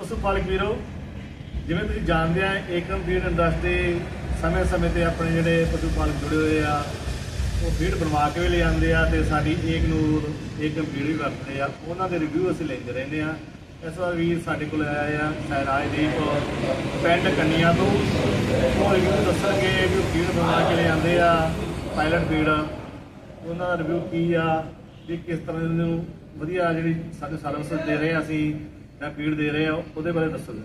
ਪਸ਼ੂ ਪਾਲਕ ਵੀਰੋ, ਜਿਵੇਂ ਤੁਸੀਂ ਜਾਣਦੇ ਆ, ਏਕਮ ਫੀਡ ਇੰਡਸਟਰੀ ਸਮੇਂ-ਸਮੇਂ ਤੇ ਆਪਣੇ ਜਿਹੜੇ ਪਸ਼ੂ ਪਾਲਕ ਜੁੜੇ ਹੋਏ ਆ, ਉਹ ਫੀਡ ਬਣਵਾ ਕੇ ਵੀ ਲੈ ਆਉਂਦੇ ਆ ਤੇ ਸਾਡੀ ਏਕ ਨੂਰ, ਏਕਮ ਫੀਡ ਵੀ ਵਰਤਦੇ ਆ। ਉਹਨਾਂ ਦੇ ਰਿਵਿਊ ਅਸੀਂ ਲੈਂਦੇ ਰਹਿੰਦੇ ਆ। ਇਸ ਵਾਰ ਵੀ ਸਾਡੇ ਕੋਲ ਆਇਆ ਆ ਸਹਿਰਾਜਦੀਪ ਪਿੰਡ ਕੰਨੀਆਂ ਤੋਂ। ਉਹ ਰਿਵਿਊ ਦੱਸਣਗੇ ਵੀ ਉਹ ਫੀਡ ਬਣਵਾ ਕੇ ਲੈ ਆਉਂਦੇ ਆ ਪਾਇਲਟ ਫੀਡ ਉਹਨਾਂ ਦਾ ਰਿਵਿਊ ਕੀ ਆ, ਵੀ ਕਿਸ ਤਰ੍ਹਾਂ ਨੂੰ ਵਧੀਆ ਜਿਹੜੀ ਸਾਡੇ ਸਰਵਿਸ ਦੇ ਰਹੇ ਅਸੀਂ। ਜਾਂ ਫੀਡ ਦੇ ਰਹੇ ਆ ਉਹਦੇ ਬਾਰੇ ਦੱਸੋ ਜੀ।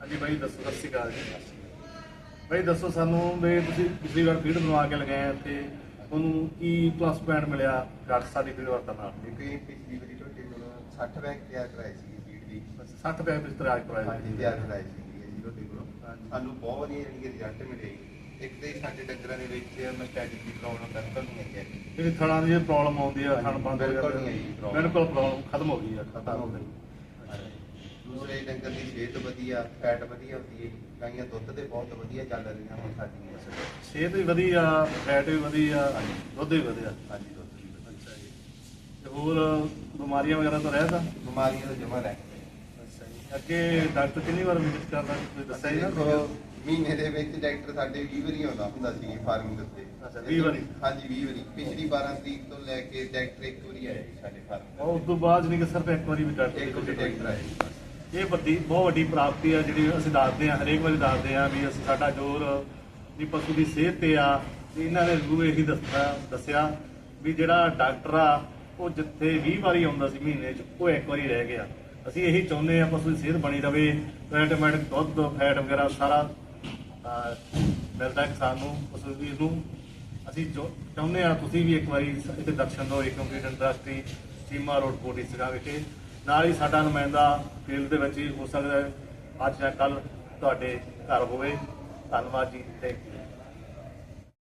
ਹਾਂਜੀ ਬਾਈ ਦੱਸੋ ਸਤਿ ਸ਼੍ਰੀ ਅਕਾਲ ਜੀ। ਬਾਈ ਦੱਸੋ ਸਾਨੂੰ ਵੀ ਤੁਸੀਂ ਪਿਛਲੀ ਵਾਰ ਫੀਡ ਬਣਵਾ ਕੇ ਲਗਾਏ ਤੇ ਤੁਹਾਨੂੰ ਕੀ ਪਲੱਸ ਪੁਆਇੰਟ ਮਿਲਿਆ ਘੱਟ ਸਾਡੀ ਫੀਡ ਵਰਤਨ ਨਾਲ? ਦੇਖੋ ਇਹ ਪਿਛਲੀ ਵਾਰੀ ਝੋਟੇ ਕੋਲ 60 ਬੈਗ ਤਿਆਰ ਕਰਾਏ ਸੀ ਫੀਡ ਦੀ। 60 ਰੁਪਏ ਵਿੱਚ ਤਿਆਰ ਕਰਵਾਇਆ ਹਾਂਜੀ ਤਿਆਰ ਕਰਾਏ ਸੀ ਜੀ ਝੋਟੇ ਕੋਲ। ਸਾਨੂੰ ਬਹੁਤ ਵਧੀਆ ਜਿਹੜੀ ਰਿਜ਼ਲਟ ਮਿਲੇ ਇੱਕ ਤੇ ਸਾਡੇ ਡੰਗਰਾਂ ਦੇ ਵਿੱਚ ਮਸਟੈਟਿਕ ਦੀ ਪ੍ਰੋਬਲਮ ਬਿਲਕੁਲ ਨਹੀਂ ਹੈ ਜਿਹੜੀ ਥਣਾਂ ਦੀ ਪ੍ਰੋਬਲਮ ਆਉਂਦੀ ਆ ਥਣ ਬੰਦ ਹੋ ਬਿਲਕੁਲ ਜਾਂਦੇ। ਬਿਲਕੁਲ ਪ੍ਰੋਬਲਮ ਖਤਮ ਹੋ ਗਈ ਆ ਖਤਮ ਹੋ ਗਈ। ਦੂਸਰੇ ਡੰਗਰ ਦੀ ਸਿਹਤ ਵਧੀਆ ਫੈਟ ਵਧੀਆ ਹੁੰਦੀ ਹੈ ਗਾਈਆਂ ਦੁੱਧ ਤੇ ਬਹੁਤ ਵਧੀਆ ਚੱਲ ਰਹੀਆਂ ਹੁਣ ਸਾਡੀਆਂ ਸਿਹਤ ਵੀ ਵਧੀਆ ਫੈਟ ਵੀ ਵਧੀਆ ਦੁੱਧ ਵੀ ਵਧੀਆ। ਹਾਂਜੀ ਦੁੱਧ ਦੀ ਵਧੀਆ। ਅੱਛਾ ਜੀ। ਤੇ ਹੋਰ ਬਿਮਾਰੀਆਂ ਵਗੈਰਾ ਤਾਂ ਰਹਿਦਾ ਬਿਮਾਰੀਆਂ ਤੋਂ ਜਮਾ ਰਹਿ ਅੱਛਾ ਜੀ। ਅੱਗੇ ਡਾਕਟਰ ਕਿੰਨੀ ਵਾਰ ਵਿਜ਼ਿਟ ਕਰਦਾ? ਤੁਸੀਂ ਦੱਸਿਆ ਹੀ ਨਾ ਦੇਖੋ ਮਹੀਨੇ ਦੇ ਵਿੱਚ ਡਾਕਟਰ ਸਾਡੇ 20 ਵਾਰੀ ਆਉਂਦਾ ਹੁੰਦਾ ਸੀ ਫਾਰਮਿੰਗ ਦੇ ਉੱਤੇ। ਅੱਛਾ, 20 ਵਾਰੀ? ਹਾਂਜੀ 20 ਵਾਰੀ। ਪਿਛਲੀ 12 ਤਰੀਕ ਤੋਂ ਲੈ ਕੇ ਡਾਕਟਰ ਇੱਕ ਵਾਰੀ ਆਇਆ ਜੀ ਸਾਡੇ ਫਾਰਮ ਉਹ ਉਸ ਤੋਂ ਬਾਅਦ ਨਹੀਂ ਕਿ ਸਿਰਫ ਇੱਕ ਵਾਰੀ ਵੀ ਡਾਕਟਰ ਇੱਕ ਵਾਰੀ ਡਾਕਟਰ ਆਇਆ ਜੀ ਇਹ ਵੱਡੀ, ਬਹੁਤ ਵੱਡੀ ਪ੍ਰਾਪਤੀ ਆ ਜਿਹੜੀ ਅਸੀਂ ਦੱਸਦੇ ਆ, ਹਰੇਕ ਵਾਰੀ ਦੱਸਦੇ ਆ ਵੀ ਅਸੀਂ ਸਾਡਾ ਜ਼ੋਰ ਵੀ ਪਸ਼ੂ ਦੀ ਸਿਹਤ ਤੇ ਆ, ਤੇ ਇਹਨਾਂ ਨੇ ਜ਼ਰੂਰ ਇਹੀ ਦੱਸਿਆ ਦੱਸਿਆ ਵੀ ਜਿਹੜਾ ਡਾਕਟਰ ਆ, ਉਹ ਜਿੱਥੇ 20 ਵਾਰੀ ਆਉਂਦਾ ਸੀ ਮਹੀਨੇ 'ਚ, ਉਹ ਇੱਕ ਵਾਰੀ ਰਹਿ ਗਿਆ। ਅਸੀਂ ਇਹੀ ਚਾਹੁੰਦੇ ਆ ਪਸ਼ੂ ਦੀ ਸਿਹਤ ਬਣੀ ਰਵੇ ਆਟੋਮੈਟਿਕ ਦੁੱਧ, ਫੈਟ ਵਗੈਰਾ ਸਾਰਾ ਮਿਲਦਾ ਕਿਸਾਨ ਨੂੰ, ਪਸ਼ੂ ਦੀ ਨੂੰ। ਅਸੀਂ ਜੋ- ਚਾਹੁੰਦੇ ਆ ਤੁਸੀਂ ਵੀ ਇੱਕ ਵਾਰੀ ਇੱਥੇ ਦਰਸ਼ਨ ਦਿਓ ਕਿਉਂਕਿ ਇੰਡਸਟਰੀ ਚੀਮਾ ਰੋਡ ਕੋਟੀ ਸਿਗਾ ਵਿਖੇ। ਨਾਲ ਹੀ ਸਾਡਾ ਨੁਮਾਇੰਦਾ ਫੀਲਡ ਦੇ ਵਿੱਚ ਹੀ ਹੋ ਸਕਦਾ ਹੈ। ਅੱਜ ਜਾਂ ਕੱਲ ਤੁਹਾਡੇ ਘਰ ਹੋਵੇ। ਧੰਨਵਾਦ ਜੀ। Thank you